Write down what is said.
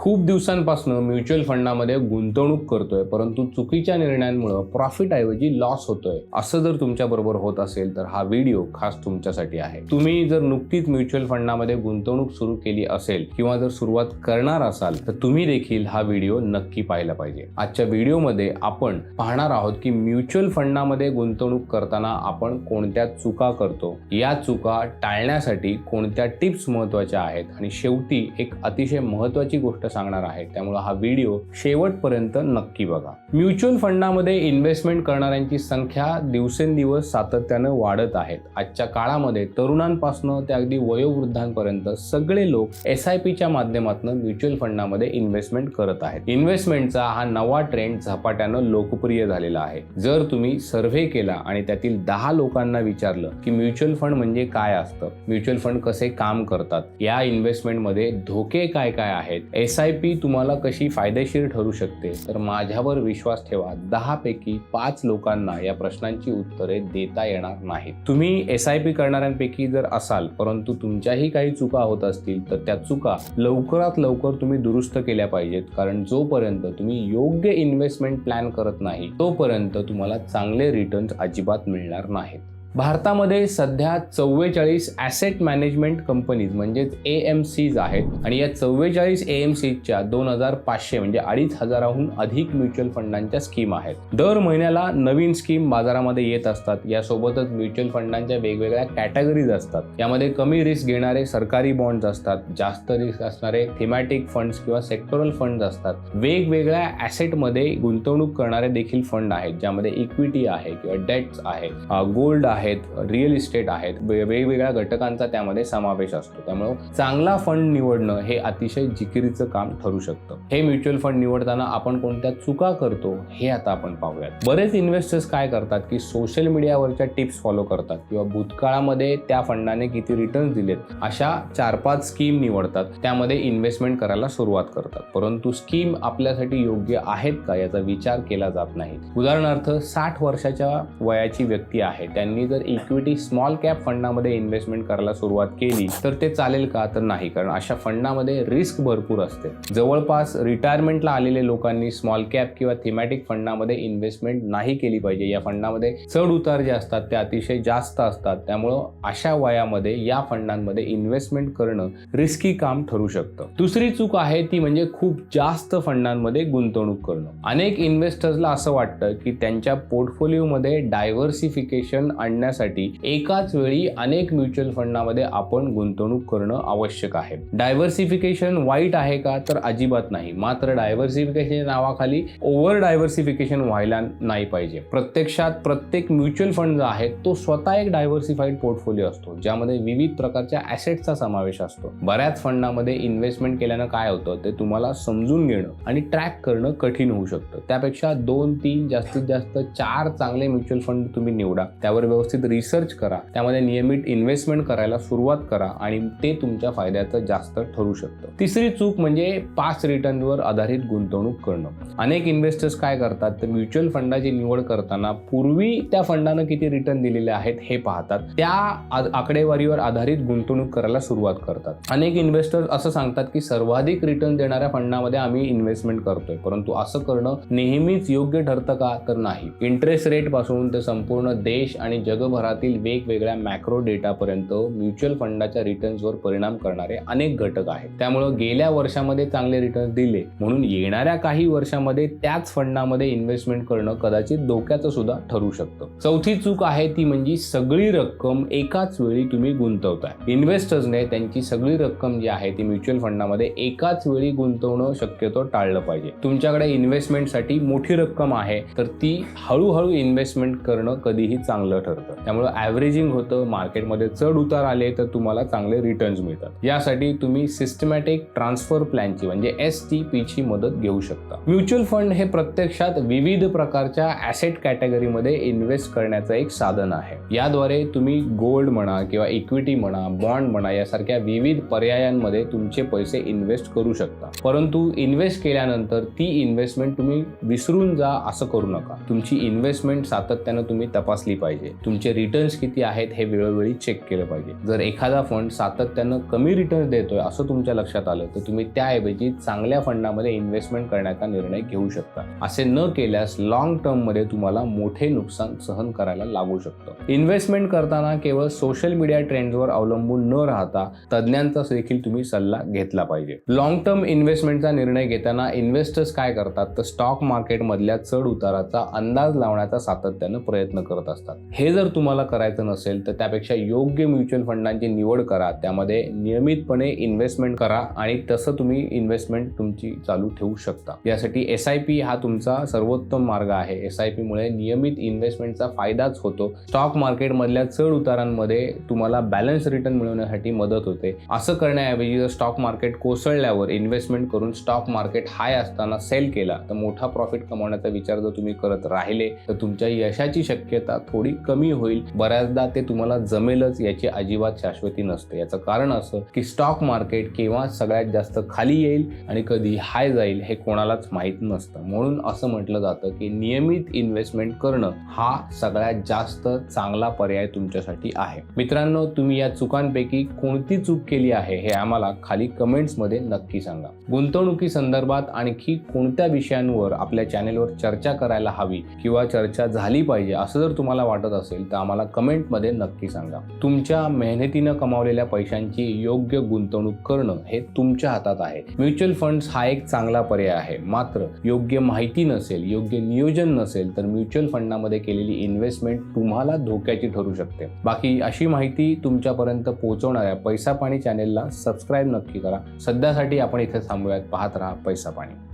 खूप दिवसांपासून म्युच्युअल फंडामध्ये गुंतवणूक करतोय परंतु चुकीच्या निर्णयांमुळे प्रॉफिट ऐवजी लॉस होतोय. असं जर तुमच्या बरोबर होत असेल तर हा व्हिडिओ खास तुमच्यासाठी आहे. तुम्ही जर नुकतीच म्युच्युअल फंडामध्ये गुंतवणूक सुरू केली असेल किंवा जर सुरुवात करणार असाल तर तुम्ही देखील हा व्हिडिओ नक्की पाहिला पाहिजे. आजच्या व्हिडिओमध्ये आपण पाहणार आहोत की म्युच्युअल फंडामध्ये गुंतवणूक करताना आपण कोणत्या चुका करतो. या चुका टाळण्यासाठी कोणत्या टिप्स महत्त्वाच्या आहेत? आणि शेवटी एक अतिशय महत्वाची गोष्ट सांगणार आहे त्यामुळे हा व्हिडिओ शेवटपर्यंत नक्की बघा. म्युच्युअल फंडामध्ये इन्व्हेस्टमेंट करणाऱ्यांची संख्या दिवसेंदिवस सातत्यानं वाढत आहेत. आजच्या काळामध्ये तरुणांपासून ते अगदी वयोवृद्धांपर्यंत सगळे लोक एस आय पीच्या माध्यमातून म्युच्युअल फंडामध्ये इन्व्हेस्टमेंट करत आहेत. इन्व्हेस्टमेंटचा हा नवा ट्रेंड झपाट्यानं लोकप्रिय झालेला आहे. जर तुम्ही सर्व्हे केला आणि त्यातील दहा लोकांना विचारलं की म्युच्युअल फंड म्हणजे काय असतं म्युच्युअल फंड कसे काम करतात या इन्व्हेस्टमेंटमध्ये धोके काय काय आहेत एस आय पी तुम्हाला कशी फायदेशीर ठरू शकते? तर माझ्यावर विश्वास ठेवा दहापैकी पाच लोकांना या प्रश्नांची उत्तरे देता येणार नाहीत. तुम्ही एस आय पी करणाऱ्यांपैकी जर असाल परंतु तुमच्याही काही चुका होत असतील तर त्या चुका लवकरात लवकर तुम्ही दुरुस्त केल्या पाहिजेत. कारण जोपर्यंत तुम्ही योग्य इन्व्हेस्टमेंट प्लॅन करत नाही तोपर्यंत तुम्हाला चांगले रिटर्न्स अजिबात मिळणार नाहीत. भारतामध्ये सध्या चव्वेचाळीस ॲसेट मॅनेजमेंट कंपनीज म्हणजेच ए एम सीज आहेत. आणि या चव्वेचाळीस ए एम सीजच्या दोन हजार पाचशे म्हणजे अडीच हजाराहून अधिक म्युच्युअल फंडांच्या स्कीम आहेत. दर महिन्याला नवीन स्कीम बाजारामध्ये येत असतात. यासोबतच म्युच्युअल फंडांच्या वेगवेगळ्या कॅटेगरीज असतात. यामध्ये कमी रिस्क घेणारे सरकारी बॉन्ड्स असतात. जास्त रिस्क असणारे थेमॅटिक फंड्स किंवा सेक्टोरल फंड्स असतात. वेगवेगळ्या ॲसेटमध्ये गुंतवणूक करणारे देखील फंड आहेत. ज्यामध्ये इक्विटी आहे किंवा डेट्स आहे. गोल्ड आहे. आहेत रिअल इस्टेट आहेत वेगवेगळ्या घटकांचा त्यामध्ये समावेश असतो. त्यामुळे चांगला फंड निवडणं हे अतिशय जिकिरीचं काम ठरू शकतं. हे म्युच्युअल फंड निवडताना आपण कोणत्या चुका करतो हे आता आपण पाहूयात. बरेच इन्व्हेस्टर्स काय करतात की सोशल मीडियावरच्या टिप्स फॉलो करतात किंवा भूतकाळामध्ये त्या फंडाने किती रिटर्न्स दिलेत अशा चार पाच स्कीम निवडतात. त्यामध्ये इन्व्हेस्टमेंट करायला सुरुवात करतात. परंतु स्कीम आपल्यासाठी योग्य आहेत का याचा विचार केला जात नाही. उदाहरणार्थ साठ वर्षाच्या वयाची व्यक्ती आहे. त्यांनी जर इक्विटी स्मॉल कॅप फंडामध्ये इन्व्हेस्टमेंट करायला सुरुवात केली तर ते चालेल का? तर नाही कारण अशा फंडामध्ये रिस्क भरपूर असते. जवळपास रिटायरमेंटला आलेले लोकांनी स्मॉल कॅप किंवा थेमॅटिक फंडामध्ये इन्व्हेस्टमेंट नाही केली पाहिजे. या फंडामध्ये चढ उतार जे असतात ते अतिशय जास्त असतात. त्यामुळं अशा वयामध्ये या फंडांमध्ये इन्व्हेस्टमेंट करणं रिस्की काम ठरू शकतं. दुसरी चूक आहे ती म्हणजे खूप जास्त फंडांमध्ये गुंतवणूक करणं. अनेक इन्व्हेस्टर्सला असं वाटतं की त्यांच्या पोर्टफोलिओमध्ये डायव्हर्सिफिकेशन आणण्यासाठी एकाच वेळी अनेक म्युच्युअल फंडामध्ये आपण गुंतवणूक करणं आवश्यक आहे. डायव्हर्सिफिकेशन वाईट आहे का? तर अजिबात नाही. मात्र डायव्हर्सिफिकेशन नावाखाली ओव्हर डायव्हर्सिफिकेशन व्हायला नाही पाहिजे. प्रत्यक्षात प्रत्येक म्युच्युअल फंड जो आहे तो स्वतः एक डायव्हर्सिफाईड पोर्टफोलिओ असतो ज्यामध्ये विविध प्रकारच्या ॲसेटचा समावेश असतो. बऱ्याच फंडामध्ये इन्व्हेस्टमेंट केल्यानं काय होतं ते तुम्हाला समजून घेणं आणि ट्रॅक करणं कठीण होऊ शकतं. त्यापेक्षा दोन तीन जास्तीत जास्त चार चांगले म्युच्युअल फंड तुम्ही निवडा. त्यावर व्यवस्थित रिसर्च करा. त्यामध्ये नियमित इन्व्हेस्टमेंट करायला सुरुवात करा आणि ते तुमच्या फायद्याचं जास्त ठरू शकतं. तिसरी चूक म्हणजे पाच रिटर्नवर आधारित गुंतवणूक करणं. अनेक इन्व्हेस्टर्स काय करतात? तर म्युच्युअल फंडाची निवड करताना पूर्वी त्या फंडानं किती रिटर्न दिलेले आहेत हे पाहतात. त्या आकडेवारीवर आधारित गुंतवणूक करायला सुरुवात करतात. अनेक इन्व्हेस्टर्स असं सांगतात की सर्वाधिक रिटर्न देणाऱ्या फंडामध्ये आम्ही इन्व्हेस्टमेंट करतोय. परंतु असं करणं नेहमीच योग्य ठरतं का? तर नाही. इंटरेस्ट रेटपासून ते संपूर्ण देश आणि जग जगभरातील वेगवेगळ्या मॅक्रो डेटापर्यंत म्युच्युअल फंडाच्या रिटर्न्सवर परिणाम करणारे अनेक घटक आहेत. त्यामुळं गेल्या वर्षामध्ये चांगले रिटर्न दिले. म्हणून येणाऱ्या काही वर्षामध्ये त्याच फंडामध्ये इन्व्हेस्टमेंट करणं कदाचित धोक्याचं सुद्धा ठरू शकतं. चौथी चूक आहे ती म्हणजे सगळी रक्कम एकाच वेळी तुम्ही गुंतवताय. इन्व्हेस्टर्सने त्यांची सगळी रक्कम जी आहे ती म्युच्युअल फंडामध्ये एकाच वेळी गुंतवणं शक्यतो टाळलं पाहिजे. तुमच्याकडे इन्व्हेस्टमेंटसाठी मोठी रक्कम आहे तर ती हळूहळू इन्व्हेस्टमेंट करणं कधीही चांगलं ठरतं. त्यामुळं ॲव्हरेजिंग होतं मार्केटमध्ये चढ उतार आले तर तुम्हाला चांगले रिटर्न्स मिळतात. यासाठी तुम्ही सिस्टमॅटिक ट्रान्सफर प्लॅनची म्हणजे एस टी पीची मदत घेऊ शकता. म्युच्युअल फंड हे प्रत्यक्षात विविध प्रकारच्या ॲसेट कॅटेगरीमध्ये इन्व्हेस्ट करण्याचं एक साधन आहे. याद्वारे तुम्ही गोल्ड म्हणा किंवा इक्विटी म्हणा बॉन्ड म्हणा यासारख्या विविध पर्यायांमध्ये तुमचे पैसे इन्व्हेस्ट करू शकता. परंतु इन्व्हेस्ट केल्यानंतर ती इन्व्हेस्टमेंट तुम्ही विसरून जा असं करू नका. तुमची इन्व्हेस्टमेंट सातत्यानं तुम्ही तपासली पाहिजे. तुमचे रिटर्न्स किती आहेत हे वेळोवेळी चेक केलं पाहिजे. जर एखादा फंड सातत्यानं कमी रिटर्न देतोय असं तुमच्या लक्षात आलं तर तुम्ही त्याऐवजी चांगल्या फंडामध्ये इन्व्हेस्टमेंट करण्याचा निर्णय घेऊ शकता. असे न केल्यास लॉंग टर्ममध्ये तुम्हाला मोठे नुकसान सहन करायला लागू शकतं. इन्व्हेस्टमेंट करताना केवळ सोशल मीडिया ट्रेंड्सवर अवलंबून न राहता तज्ज्ञांचा देखील तुम्ही सल्ला घेतला पाहिजे. लॉंग टर्म इन्व्हेस्टमेंटचा निर्णय घेताना इन्व्हेस्टर्स काय करतात? तर स्टॉक मार्केटमधल्या चढ उताराचा अंदाज लावण्याचा सातत्यानं प्रयत्न करत असतात. हे जर तुम्हाला करायचं नसेल तर त्यापेक्षा योग्य म्युच्युअल फंडांची निवड करा. त्यामध्ये नियमितपणे इन्व्हेस्टमेंट करा आणि तसं तुम्ही इन्व्हेस्टमेंट तुमची चालू ठेवू शकता. यासाठी एस आय पी हा तुमचा सर्वोत्तम मार्ग आहे. एस आय पी मुळे नियमित इन्व्हेस्टमेंटचा फायदाच होतो. स्टॉक मार्केटमधल्या चढ उतारांमध्ये तुम्हाला बॅलन्स रिटर्न मिळवण्यासाठी मदत होते. असं करण्याऐवजी जर स्टॉक मार्केट कोसळल्यावर इन्व्हेस्टमेंट करून स्टॉक मार्केट हाय असताना सेल केला तर मोठा प्रॉफिट कमावण्याचा विचार जर तुम्ही करत राहिले तर तुमच्या यशाची शक्यता थोडी कमी होईल बऱ्याचदा ते तुम्हाला जमेलच याची अजिबात शाश्वती नसते. याचं कारण असं की स्टॉक मार्केट केव्हा सगळ्यात जास्त खाली येईल आणि कधी हाय जाईल हे कोणालाच माहीत नसतं. म्हणून असं म्हटलं जातं की नियमित इन्व्हेस्टमेंट करणं हा सगळ्यात जास्त चांगला पर्याय तुमच्यासाठी आहे. मित्रांनो तुम्ही या चुकांपैकी कोणती चूक केली आहे हे आम्हाला खाली कमेंट्समध्ये नक्की सांगा. गुंतवणुकी संदर्भात आणखी कोणत्या विषयांवर आपल्या चॅनेलवर चर्चा करायला हवी किंवा चर्चा झाली पाहिजे असं जर तुम्हाला वाटत असेल असेल तर आम्हाला कमेंटमध्ये नक्की सांगा. तुमच्या मेहनतीनं कमावलेल्या पैशांची योग्य गुंतवणूक करणं हे तुमच्या हातात आहे. म्युच्युअल फंड्स हा एक चांगला पर्याय आहे. मात्र योग्य माहिती नसेल योग्य नियोजन नसेल तर म्युच्युअल फंडामध्ये केलेली इन्व्हेस्टमेंट तुम्हाला धोक्याची ठरू शकते. बाकी अशी माहिती तुमच्यापर्यंत पोहोचवणाऱ्या पैसा पाणी चॅनेलला सबस्क्राईब नक्की करा. सध्यासाठी आपण इथे थांबूयात. पाहत राहा पैसा पाणी.